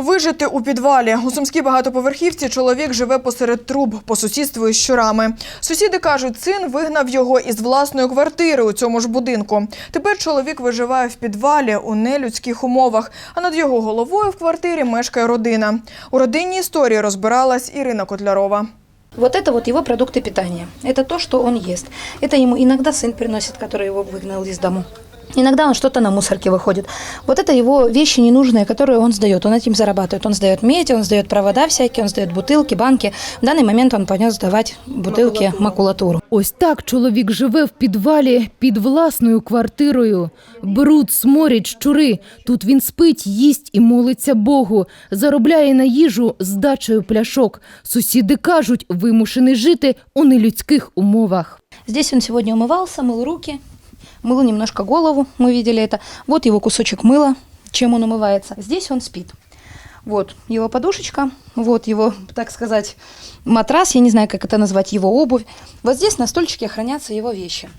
Вижити у підвалі. У сумській багатоповерхівці чоловік живе посеред труб по сусідству із щурами. Сусіди кажуть, син вигнав його із власної квартири у цьому ж будинку. Тепер чоловік виживає в підвалі у нелюдських умовах, а над його головою в квартирі мешкає родина. У родинній історії розбиралась Ірина Котлярова. Вот это вот его продукты питания. Это то, что он ест. Это ему иногда сын приносит, который его выгнал из дому. Иногда он что-то на мусорке выходит. Вот это его вещи ненужные, которые он сдает. Он этим зарабатывает. Он сдает медь, он сдает провода всякие, он сдает бутылки, банки. В данный момент он понес сдавать бутылки, макулатуру. Ось так чоловік живе в підвалі під власною квартирою. Бруд, сморять, щури. Тут він спить, їсть і молиться Богу. Заробляє на їжу здачею пляшок. Сусіди кажуть, вимушений жити у нелюдських умовах. Здесь он сегодня умывался, мыл руки, мыл немножко голову, мы видели это. Вот его кусочек мыла, чем он умывается. Здесь он спит. Вот его подушечка, вот его, так сказать, матрас, я не знаю, как это назвать, его обувь. Вот здесь на стульчике хранятся его вещи.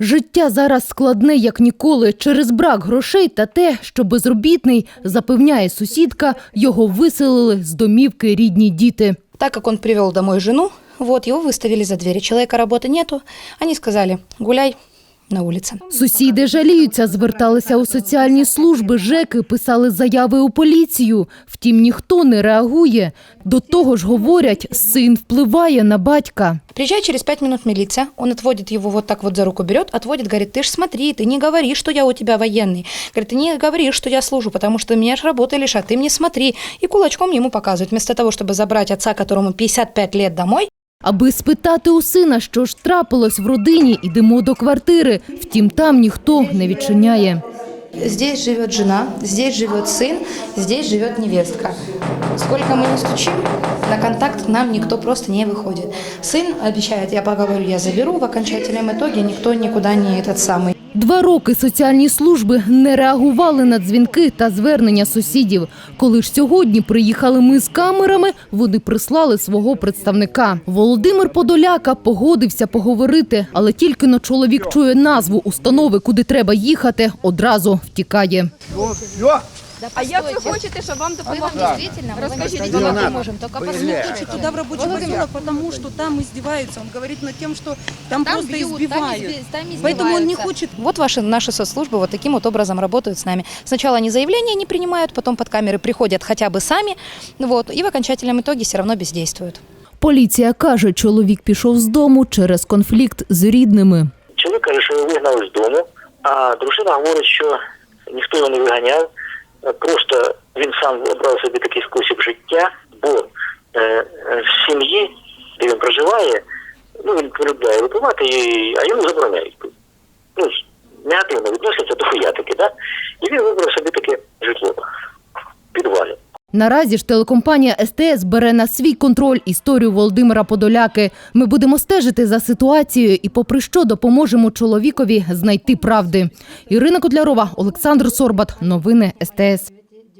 Життя зараз складне, як ніколи, через брак грошей та те, що безробітний, запевняє сусідка, його виселили з домівки рідні діти. Так как он привел домой жену, вот его выставили за двери. Человека работы нету. Они сказали, гуляй на улице. Сусіди жаліються, зверталися у соціальні служби, ЖЕКи, писали заяви у поліцію. Втім, ніхто не реагує. До того ж, говорять, син впливає на батька. Приезжает через пять минут милиция, он отводит его вот так вот за руку берет, отводит, говорит, ты ж смотри, ты не говори, что я у тебя военный. Говорит, ты не говори, что я служу, потому что меня ж работы лишат, ты мне смотри. И кулачком ему показывают. Вместо того, чтобы забрать отца, которому 55 лет домой, Аби спитати у сина, що ж трапилось в родині, ідемо до квартири. Втім, там ніхто не відчиняє. Здесь живет жена, здесь живет сын, здесь живет невестка. Сколько мы не стучим, на контакт к нам никто просто не выходит. Сын обещает, я поговорю, я заберу. В окончательном итоге никто никуда не этот самый. Два роки соціальні служби не реагували на дзвінки та звернення сусідів. Коли ж сьогодні приїхали ми з камерами, вони прислали свого представника. Володимир Подоляка погодився поговорити, але тільки но чоловік чує назву установи, куди треба їхати, одразу втікає. А як ви хочете, щоб вам допомогли? Действительно, мы вам Расскажите, действительно где поможем. Только посмотрите. туда в рабочий поселок, потому что там издеваются. Он говорит над тем, что там, Там просто бьют, там, избивают. изби- там Поэтому он не издеваются. хочет Вот ваши наши соцслужбы вот таким вот образом работают с нами. Сначала они заявления не принимают, потом под камеры приходят хотя бы сами, вот, и в окончательном итоге все равно бездействуют. Поліція каже, чоловік пішов з дому через конфлікт з рідними. Чоловік каже, що його вигнали з дому, а дружина говорить, що ніхто його не виганяв. Е, Просто він сам обрав собі такий спосіб життя, бо е, в сім'ї, де він проживає, ну він полюбляє випивати, а йому забороняють. Ну, негативно відносяться до хуятики, да? І він вибрав собі таке житло. Наразі ж телекомпанія СТС бере на свій контроль історію Володимира Подоляки. Ми будемо стежити за ситуацією і, попри що, допоможемо чоловікові знайти правди. Ірина Котлярова, Олександр Сорбат. Новини СТС.